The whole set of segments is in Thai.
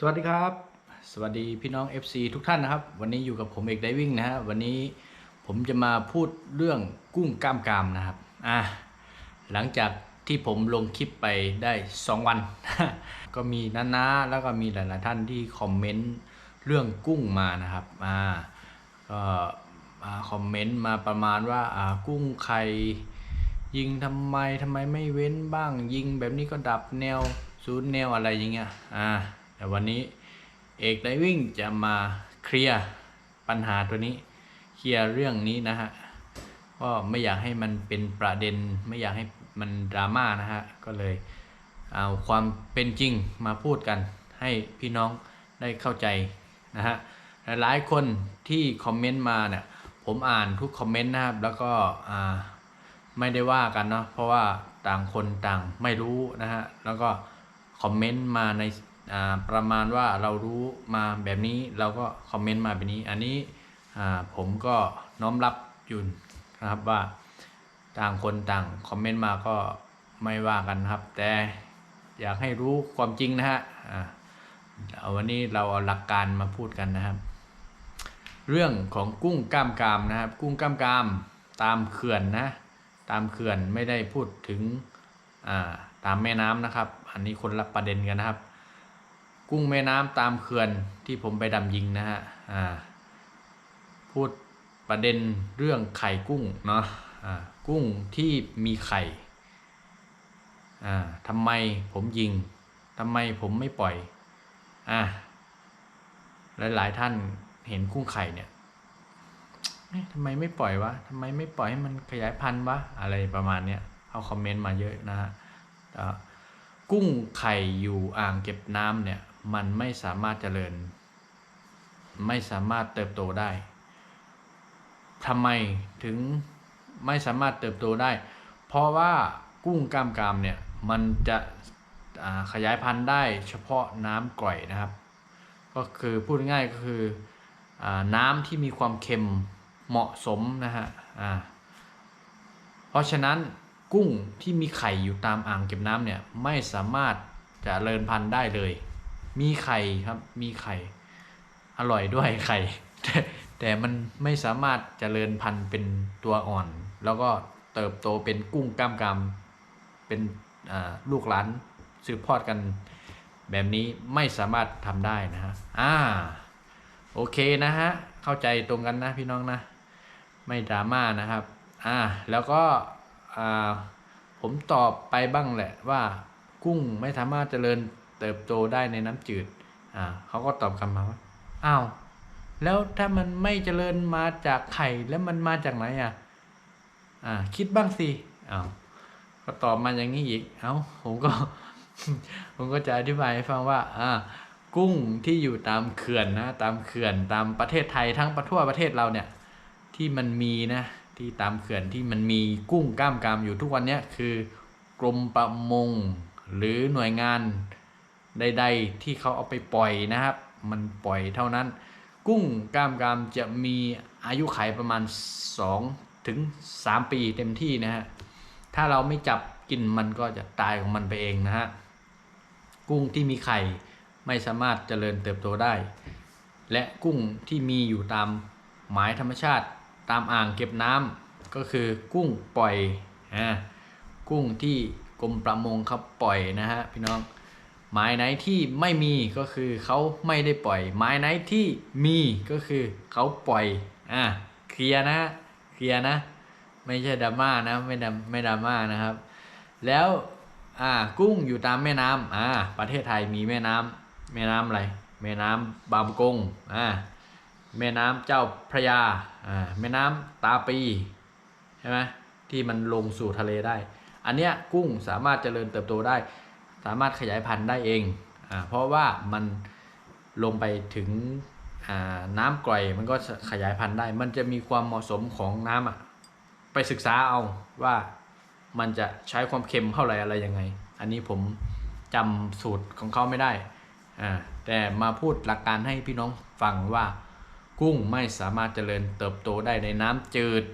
สวัสดีครับ สวัสดีพี่น้อง FC ทุกท่านนะครับ วันนี้อยู่กับผมเอกไดวิ่งนะฮะวันนี้ผมจะมาพูดเรื่องกุ้งกล้ามกรามนะครับอะหลังจากที่ผมลงคลิปไปได้ 2 วัน ก็มีน้าๆแล้วก็มีหลายๆท่านที่คอมเมนต์เรื่องกุ้งมานะครับอ่าก็มาคอมเมนต์มาประมาณว่าอ่ากุ้งไข่ยิงทำไมทำไมไม่เว้นบ้างยิงแบบนี้ก็ดับแนวศูนย์แนวอะไรอย่างเงี้ยอ่า แต่วันนี้เอกไดวิ่งจะมาเคลียร์ปัญหาตัวนี้ เคลียร์เรื่องนี้นะฮะก็ไม่อยากให้มันเป็นประเด็นไม่อยากให้มันดราม่านะฮะ ก็เลยเอาความเป็นจริงมาพูดกันให้พี่น้องได้เข้าใจนะฮะ หลายๆคนที่คอมเมนต์มาเนี่ยผมอ่านทุกคอมเมนต์นะครับ แล้วก็อ่าไม่ได้ว่ากันเนาะเพราะว่าต่างคนต่างไม่รู้นะฮะ แล้วก็คอมเมนต์มาใน ประมาณว่าเรารู้มาแบบนี้เราก็คอมเมนต์มาแบบนี้ อันนี้ผมก็น้อมรับอยู่นะครับว่าต่างคนต่างคอมเมนต์มาก็ไม่ว่ากันครับ แต่อยากให้รู้ความจริงนะฮะวันนี้เราเอาหลักการมาพูดกันนะครับ เรื่องของกุ้งกล้ามกรามนะครับ กุ้งกล้ามกรามตามเขื่อนนะ ตามเขื่อนไม่ได้พูดถึงตามแม่น้ำนะครับ อันนี้คนละประเด็นกันนะครับ กุ้งแม่น้ำตามเขื่อนที่ผมไปดำยิงนะฮะพูดประเด็นเรื่องไข่กุ้งเนาะอ่ากุ้งที่มีไข่ทำไมผมยิงทำไมผมไม่ปล่อยอ่าหลายๆท่านเห็นกุ้งไข่เนี่ยทำไมไม่ปล่อยวะทำไมไม่ปล่อยให้มันขยายพันธุ์วะ อะไรประมาณเนี้ยเอาคอมเมนต์มาเยอะนะฮะกุ้งไข่อยู่อ่างเก็บน้ำเนี่ย มันไม่สามารถเจริญ ไม่สามารถเติบโตได้ทำไมถึงไม่สามารถเติบโตได้ เพราะว่ากุ้งกล้ามกรามเนี่ยมันจะขยายพันธุ์ได้เฉพาะน้ำกร่อยนะครับ ก็คือพูดง่ายก็คืออน้ำที่มีความเค็มเหมาะสมนะฮะเพราะฉะนั้นกุ้งที่มีไข่อยู่ตามอ่างเก็บน้ำเนี่ยไม่สามารถจะเจริญพันธุ์ได้เลย มีไข่ครับมีไข่ อร่อยด้วยไข่แต่แต่มันไม่สามารถเจริญพันธุ์เป็นตัวอ่อน แล้วก็เติบโตเป็นกุ้งกล้ามกรามเป็นลูกหลานสืบทอดกันแบบนี้ไม่สามารถทำได้นะฮะอ่าโอเคนะฮะเข้าใจตรงกันนะพี่น้องนะ ไม่ดราม่านะครับอ่าแล้วก็อ่าผมตอบไปบ้างแหละว่ากุ้งไม่สามารถเจริญ เติบโตได้ในน้ำจืดอ่าเขาก็ตอบกลันมาว่าอ้าวแล้วถ้ามันไม่เจริญมาจากไข่แล้วมันมาจากไหนอะอ่าคิดบ้างสิอ้าวก็ตอบมาอย่างนี้อีกเอ้าผมก็ ผมก็จะอธิบายให้ฟังว่า อ่า กุ้งที่อยู่ตามเขื่อนนะ ตามเขื่อนตามประเทศไทยทั้งประทั่วประเทศเราเนี่ย ที่มันมีนะที่ตามเขื่อนที่มันมีกุ้งกล้ามกรามอยู่ทุกวันเนี้ยคือกรมประมงหรือหน่วยงาน ใดๆ ที่เขาเอาไปปล่อยนะครับ มันปล่อยเท่านั้น กุ้งกล้ามกรามจะมีอายุขัยประมาณ 2 ถึง 3 ปีเต็มที่นะฮะถ้าเราไม่จับกินมันก็จะตายของมันไปเองนะฮะกุ้งที่มีไข่ไม่สามารถเจริญเติบโตได้ และกุ้งที่มีอยู่ตามหมายธรรมชาติตามอ่างเก็บน้ำก็คือกุ้งปล่อยอ่ากุ้งที่กรมประมงเขาปล่อยนะฮะพี่น้อง หมายไหนที่ไม่มีก็คือเขาไม่ได้ปล่อยหมายไหนที่มีก็คือเขาปล่อยอ่าเคลียร์นะเคลียร์นะ ไม่ใช่ดราม่านะไม่ดราไม่ดราม่านะครับ แล้วอ่ากุ้งอยู่ตามแม่น้ำอ่าประเทศไทยมีแม่น้ำแม่น้ำอะไรแม่น้ำบางกงอ่าแม่น้ำเจ้าพระยาอ่าแม่น้ำตาปีใช่ไหมที่มันลงสู่ทะเลได้ อันเนี้ยกุ้งสามารถเจริญเติบโตได้ามารถขยายพันธุ์ได้เองอ่าเพราะว่ามันลงไปถึงอ่าน้ำกร่อยมันก็ขยายพันธุ์ได้ มันจะมีความเหมาะสมของน้ำอะไปศึกษาเอาว่ามันจะใช้ความเค็มเท่าไหร่อะไรยังไง อันนี้ผมจำสูตรของเขาไม่ได้อ่าแต่มาพูดหลักการให้พี่น้องฟังว่ากุ้งไม่สามารถเจริญเติบโตได้ในน้ำจืด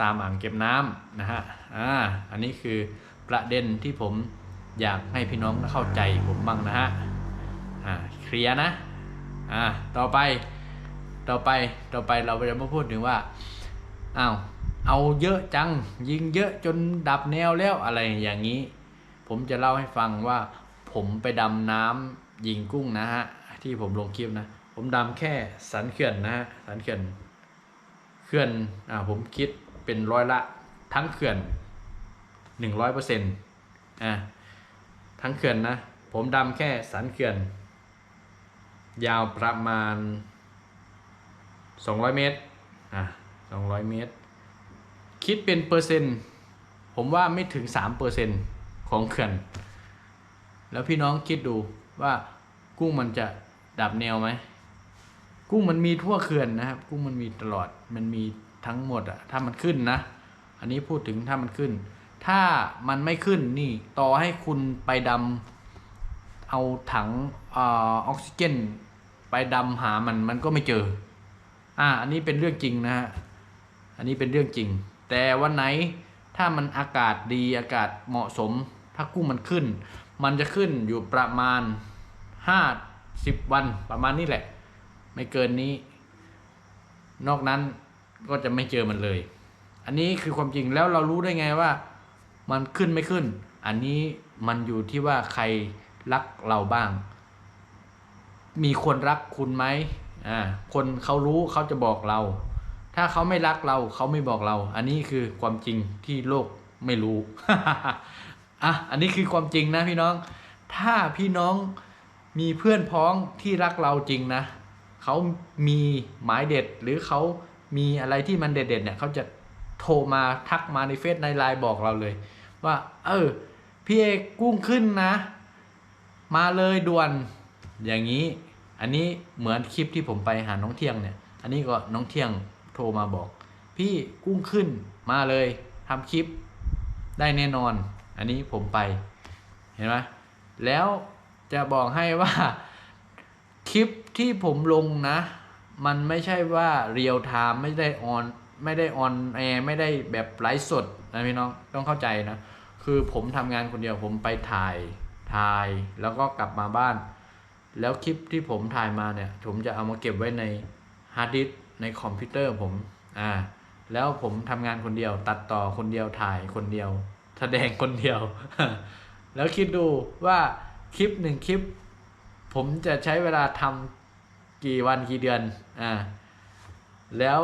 ตามอ่างเก็บน้ำนะฮะ อ่า อันนี้คือประเด็นที่ผม อยากให้พี่น้องเข้าใจผมบ้างนะฮะอ่าเคลียร์ลียนะอ่าต่อไปต่อไปต่อไปเราจะมาพูดถึงว่าอ้าวเอาเยอะจังยิงเยอะจนดับแนวแล้วอะไรอย่างนี้ ผมจะเล่าให้ฟังว่า ผมไปดำน้ำยิงกุ้งนะฮะที่ผมลงคลิปนะ ผมดำแค่สันเขื่อนนะฮะสันเขื่อนเขื่อนอ่าผมคิดเป็นร้อยละทั้งเขื่อนหนึ่งร้อยเปอร์เซ็นต์อ่า ทั้งเขื่อนนะ ผมดำแค่สันเขื่อน ยาวประมาณ 200 เมตรอะ200 เมตร คิดเป็นเปอร์เซ็นต์ ผมว่าไม่ถึง3เปอร์เซ็นต์ของเขื่อน แล้วพี่น้องคิดดูว่ากุ้งมันจะดับแนวไหม กุ้งมันมีทั่วเขื่อนนะครับ กุ้งมันมีตลอด มันมีทั้งหมดอะถ้ามันขึ้นนะ อันนี้พูดถึงถ้ามันขึ้น ถ้ามันไม่ขึ้นนี่ต่อให้คุณไปดำเอาถังออออกซิเจน ไปดำหามันมันก็ไม่เจอ อ่า อันนี้เป็นเรื่องจริงนะฮะ อันนี้เป็นเรื่องจริง แต่วันไหนถ้ามันอากาศดีอากาศเหมาะสม ถ้ากุ้งมันขึ้น มันจะขึ้นอยู่ประมาณห้าสิบวันประมาณนี้แหละ ไม่เกินนี้ นอกนั้นก็จะไม่เจอมันเลย อันนี้คือความจริงแล้วเรารู้ได้ไงว่า มันขึ้นไม่ขึ้น อันนี้มันอยู่ที่ว่าใครรักเราบ้าง มีคนรักคุณไหมอ่าคนเขารู้เขาจะบอกเรา ถ้าเขาไม่รักเราเขาไม่บอกเรา อันนี้คือความจริงที่โลกไม่รู้อะอันนี้คือความจริงนะพี่น้อง ถ้าพี่น้องมีเพื่อนพ้องที่รักเราจริงนะเขามีหมายเด็ดหรือเขามีอะไรที่มันเด็ดๆเนี่ยเขาจะโทรมาทักมาในเฟซในไลน์บอกเราเลย ว่า เออ พี่เอกกุ้งขึ้นนะ มาเลยด่วน อย่างนี้ อันนี้เหมือนคลิปที่ผมไปหาน้องเที่ยงเนี่ย อันนี้ก็น้องเที่ยงโทรมาบอก พี่กุ้งขึ้นมาเลยทำคลิปได้แน่นอน อันนี้ผมไป เห็นไหมแล้วจะบอกให้ว่าคลิปที่ผมลงนะ มันไม่ใช่ว่าเรียลไทม์ไม่ได้ออนไม่ได้ออนแอร์ไม่ได้แบบไลฟ์สดนะพี่น้องต้องเข้าใจนะ คือผมทำงานคนเดียวผมไปถ่ายถ่ายแล้วก็กลับมาบ้าน แล้วคลิปที่ผมถ่ายมาเนี่ย ผมจะเอามาเก็บไว้ในฮาร์ดดิสก์ในคอมพิวเตอร์ผมอ่าแล้วผมทำงานคนเดียว ตัดต่อคนเดียวถ่ายคนเดียว แสดงคนเดียว แล้วคิดดูว่าคลิปหนึ่งคลิป ผมจะใช้เวลาทำกี่วันกี่เดือนอ่าแล้ว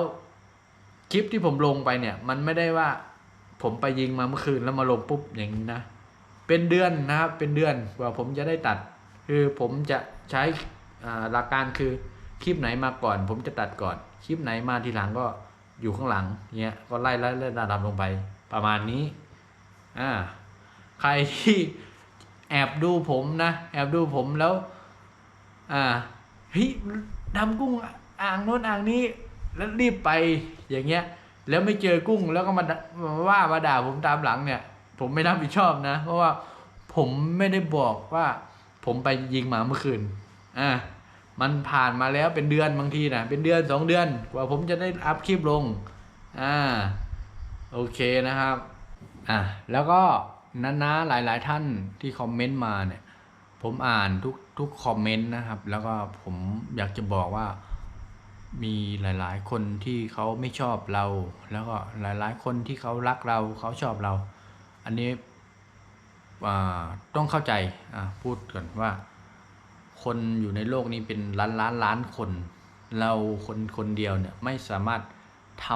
คลิปที่ผมลงไปเนี่ย มันไม่ได้ว่า ผมไปยิงมาเมื่อคืนแล้วมาลงปุ๊บอย่างนี้นะ เป็นเดือนนะครับ เป็นเดือนกว่าผมจะได้ตัด คือผมจะใช้หลักการคือคลิปไหนมาก่อน ผมจะตัดก่อน คลิปไหนมาทีหลังก็อยู่ข้างหลังเนี้ยก็ไล่ไล่ไล่ระดับลงไป ประมาณนี้อ่าใครที่แอบดูผมนะ แอบดูผมแล้ว อ่าเฮ้ยดำกุ้งอ่างโน้นอ่างนี้ แล้วรีบไปอย่างเงี้ย แล้วไม่เจอกุ้งแล้วก็มาว่ามาด่าผมตามหลังเนี่ย ผมไม่รับผิดชอบนะ เพราะว่าผมไม่ได้บอกว่า ผมไปยิงหมาเมื่อคืนอ่ามันผ่านมาแล้วเป็นเดือนบางทีนะเป็นเดือนสองเดือน กว่าผมจะได้อัพคลิปลงอ่าโอเคนะครับอะแล้วก็น้าๆหลาย ๆ ท่านที่คอมเมนต์มาเนี่ย ผมอ่านทุกทุกคอมเมนต์นะครับ แล้วก็ผมอยากจะบอกว่า มีหลาย ๆ คนที่เขาไม่ชอบเรา แล้วก็หลาย ๆ คนที่เขารักเราเขาชอบเรา อันนี้ต้องเข้าใจพูดก่อนว่า คนอยู่ในโลกนี้เป็นล้านล้านล้านคน เราคนคนเดียวเนี่ยไม่สามารถท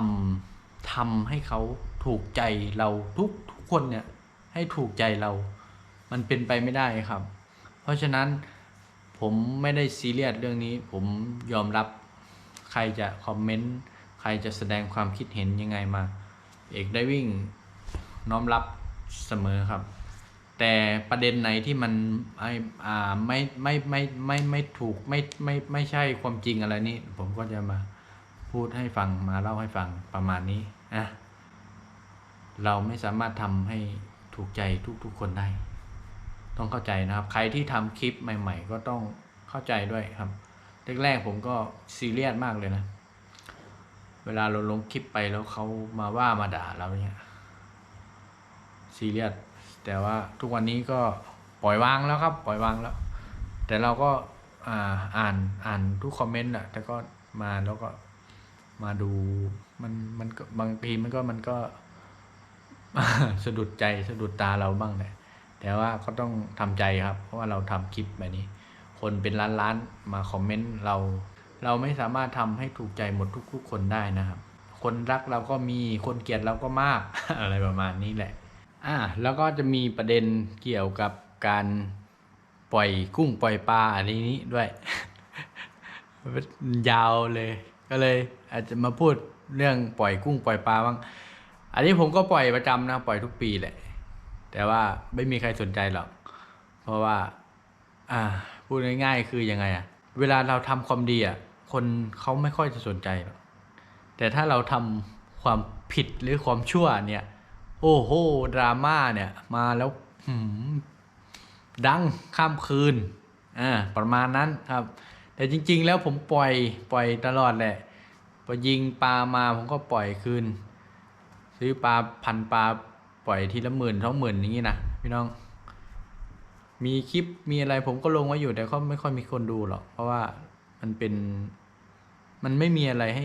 ำทำให้เขาถูกใจเราทุกทุกคนเนี่ยให้ถูกใจเรา มันเป็นไปไม่ได้ครับ เพราะฉะนั้นผมไม่ได้ซีเรียสเรื่องนี้ ผมยอมรับ รจะคอมเมนต์ใครจะแสดงความคิดเห็นยังไงมา เอกได้วิ่งน้อมรับเสมอครับ แต่ประเด็นไหนที่มันไออ่าไม่ไม่ไม่ไม่ไม่ถูกไม่ไม่ไม่ใช่ความจริงอะไรนี่ผมก็จะมาพูดให้ฟังมาเล่าให้ฟังประมาณนี้นะเราไม่สามารถทำให้ถูกใจทุกๆคนได้ ต้องเข้าใจนะครับ ใครที่ทำคลิปใหม่ ๆ ก็ต้องเข้าใจด้วยครับ แรกๆผมก็ซีเรียสมากเลยนะ เวลาเราลงคลิปไปแล้วเขามาว่ามาด่าเราเนี่ยซีเรียสแต่ว่าทุกวันนี้ก็ปล่อยวางแล้วครับ ปล่อยวางแล้ว แต่เราก็อ่าอ่านอ่านทุกคอมเมนต์อะแต่ก็มาแล้วก็มาดูมันมันก็บางทีมันก็มันก็สะดุดใจสะดุดตาเราบ้างแหละแต่ว่าก็ต้องทำใจครับ เพราะว่าเราทำคลิปแบบนี้ คนเป็นล้านล้านๆมาคอมเมนต์เรา เราไม่สามารถทำให้ถูกใจหมดทุกๆ คนได้นะครับ คนรักเราก็มีคนเกลียดเราก็มาก อะไรประมาณนี้แหละ อ่าแล้วก็จะมีประเด็นเกี่ยวกับการปล่อยกุ้งปล่อยปลาอันนี้ด้วย ยาวเลย ก็เลย อาจจะมาพูดเรื่องปล่อยกุ้งปล่อยปลาบ้าง อันนี้ผมก็ปล่อยประจำนะ ปล่อยทุกปีแหละ แต่ว่าไม่มีใครสนใจหรอก เพราะว่า อ่า พูดง่ายๆคือยังไงอะเวลาเราทำความดีอะคนเขาไม่ค่อยจะสนใจ แต่ถ้าเราทำความผิดหรือความชั่วเนี่ย โอ้โหดราม่าเนี่ย มาแล้วหืมดังข้ามคืนอ่าประมาณนั้นครับ แต่จริง ๆ แล้วผมปล่อยปล่อยตลอดแหละพอยิงปลามาผมก็ปล่อยคืน ซื้อปลาพันปลาปล่อยทีละหมื่นสองหมื่นอย่างนี้นะพี่น้อง มีคลิปมีอะไรผมก็ลงไว้อยู่แต่ก็ไม่ค่อยมีคนดูหรอกเพราะว่ามันเป็น มันไม่มีอะไรให้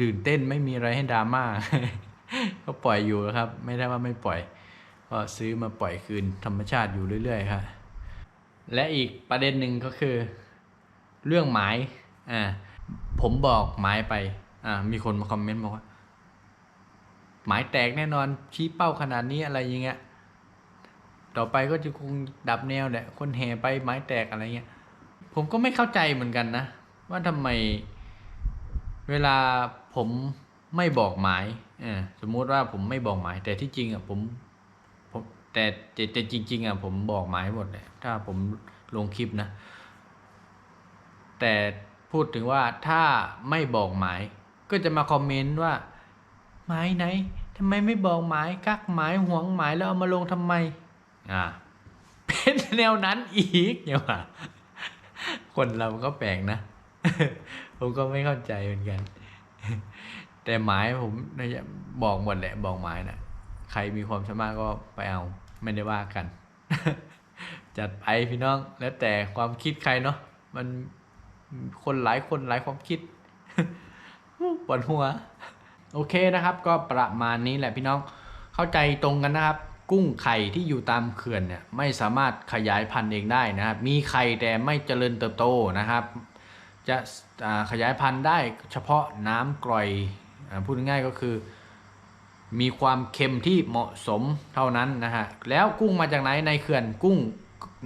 ตื่นเต้นไม่มีอะไรให้ดราม่าก็ปล่อยอยู่นะครับ ไม่ได้ว่าไม่ปล่อย ก็ซื้อมาปล่อยคืนธรรมชาติอยู่เรื่อยๆครับและอีกประเด็นหนึ่งก็คือ เรื่องหมายอ่าผมบอกหมายไปอ่ามีคนมาคอมเมนต์บอกว่าหมายแตกแน่นอนชี้เป้าขนาดนี้อะไรอย่างเงี้ย ต่อไปก็จะคงดับแนวแหละคนแห่ไปไม้แตกอะไรเงี้ย ผมก็ไม่เข้าใจเหมือนกันนะ ว่าทำไม เวลาผมไม่บอกหมายเออสมมุติว่าผมไม่บอกหมาย แต่ที่จริงอะผมผมแต่แต่จริง ๆอะผมบอกหมายหมดเลยถ้าผมลงคลิปนะ แต่พูดถึงว่าถ้าไม่บอกหมาย ก็จะมาคอมเมนต์ว่าหมายไหนทำไมไม่บอกหมายกักหมายห่วงหมายแล้วเอามาลงทำไม อ่าเป็นแนวนั้นอีกเนี่ยว่ะคนเราก็แปลกนะ ผมก็ไม่เข้าใจเหมือนกัน แต่หมายผมน่าจะบอกหมดแหละ บอกหมายนะใครมีความสามารถก็ไปเอา ไม่ได้ว่ากัน จัดไปพี่น้อง แล้วแต่ความคิดใครเนาะ มันคนหลายคนหลายความคิดปวดหัว โอเคนะครับ ก็ประมาณนี้แหละพี่น้อง เข้าใจตรงกันนะครับ กุ้งไข่ที่อยู่ตามเขื่อนเนี่ยไม่สามารถขยายพันธุ์เองได้นะครับ มีไข่แต่ไม่เจริญเติบโตนะครับ จะขยายพันธุ์ได้เฉพาะน้ำกร่อยพูดง่ายก็คือ มีความเค็มที่เหมาะสมเท่านั้นนะฮะแล้วกุ้งมาจากไหนในเขื่อนกุ้ง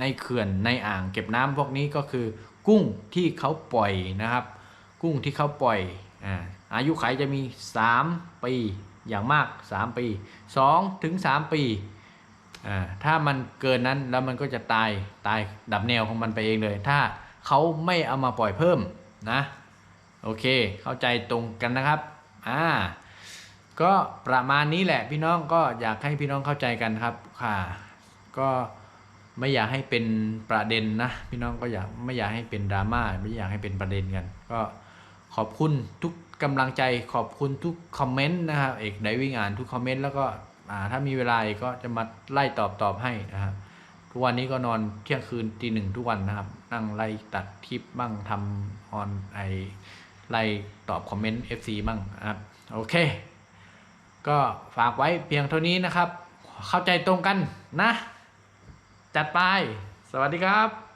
ในเขื่อนในอ่างเก็บน้ำพวกนี้ก็คือ กุ้งที่เขาปล่อยนะครับ กุ้งที่เขาปล่อยอาอายุไขจะมี 3 ปี อย่างมาก 3 ปี 2 ถึง 3 ปีอ่าถ้ามันเกินนั้นแล้วมันก็จะตายตายดับแนวของมันไปเองเลย ถ้าเขาไม่เอามาปล่อยเพิ่มนะโอเคเข้าใจตรงกันนะครับอ่าก็ประมาณนี้แหละพี่น้องก็อยากให้พี่น้องเข้าใจกันครับค่ะ ก็ไม่อยากให้เป็นประเด็นนะพี่น้องก็อยากไม่อยากให้เป็นดราม่าไม่อยากให้เป็นประเด็นกัน ก็ ขอบคุณทุกกำลังใจขอบคุณทุกคอมเมนต์นะครับเอกไดวิ่งอ่านทุกคอมเมนต์แล้วก็ถ้ามีเวลาอีกก็จะมาไล่ตอบตอบให้นะครับทุกวันนี้ก็นอนเที่ยงคืนตีหนึ่งทุกวันนะครับ นั่งไล่ตัดคลิปบ้างทำออนไอไล่ตอบคอมเมนต์ FC บ้างนะครับโอเค ก็ฝากไว้เพียงเท่านี้นะครับ เข้าใจตรงกันนะ จัดไป สวัสดีครับ